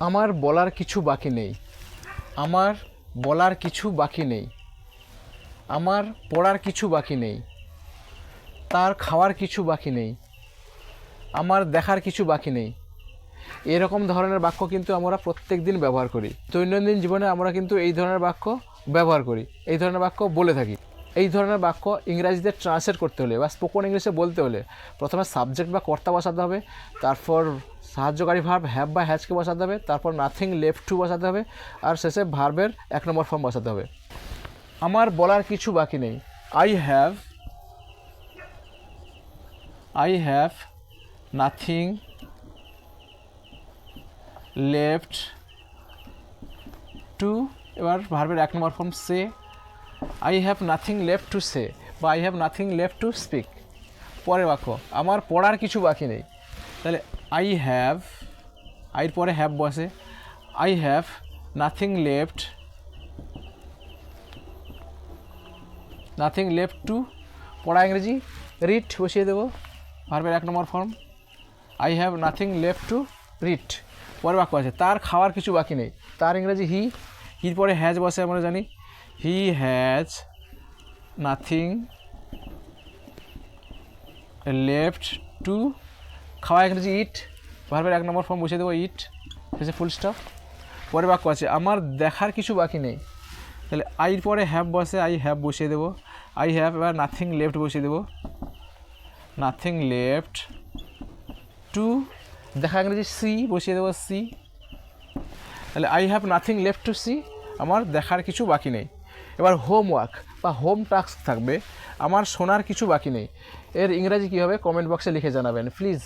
আমার বলার কিছু বাকি নেই। আমার বলার কিছু বাকি নেই। আমার পড়ার কিছু বাকি নেই। তার খাওয়ার কিছু বাকি নেই। আমার দেখার কিছু বাকি নেই। এরকম ধরনের বাক্য কিন্তু আমরা প্রত্যেক দিন ব্যবহার করি। দৈনন্দিন জীবনে আমরা কিন্তু এই ধরনের বাক্য ব্যবহার করি। এই ধরনের বাক্য বলে থাকি। এই ধরনের বাক্য ইংরাজিতে ট্রান্সলেট করতে হলে বা স্পোকন ইংলিশে বলতে হলে প্রথমে সাবজেক্ট বা কর্তা বসাতে হবে, তারপর সাহায্যকারী ভার্ব হ্যাভ বা হ্যাজকে বসাতে হবে, তারপর নাথিং লেফট টু বসাতে হবে, আর শেষে ভার্বের এক নম্বর ফর্ম বসাতে হবে। আমার বলার কিছু বাকি নেই। I have I have nothing left to এবার ভার্বের এক নম্বর form say I have nothing left to say বা I have nothing left to speak পরের বাক্য, আমার পড়ার কিছু বাকি নেই। তাহলে আই হ্যাভ আইর পরে হ্যাভ বসে। I have nothing left nothing left to পড়া ইংরেজি রিট বসিয়ে দেবো। ভার্বের এক নম্বর form I have nothing left to write পরে বাক্য আছে, তার খাওয়ার কিছু বাকি নেই। তার ইংরেজি হি হির পরে হ্যাজ বসে আমরা জানি। He has nothing left to খাওয়া। ইংরেজি ইট ভার্বের এক নম্বর ফর্ম বসিয়ে দেবো ইট শেষে ফুল স্টপ পরে বাক্য আছে, আমার দেখার কিছু বাকি নেই। তাহলে আইর পরে হ্যাভ বসে আই হ্যাভ বসিয়ে দেবো। আই হ্যাভ এবার নাথিং লেফট বসিয়ে দেবো। নাথিং লেফট টু দেখা ইংরেজি সি বসিয়ে দেবো সি তাহলে I have nothing left to see আমার দেখার কিছু বাকি নেই। এবার হোমওয়ার্ক বা হোম টাস্ক থাকবে। আমার শোনার কিছু বাকি নেই। এর ইংরাজি কী হবে কমেন্ট বক্সে লিখে জানাবেন। প্লিজ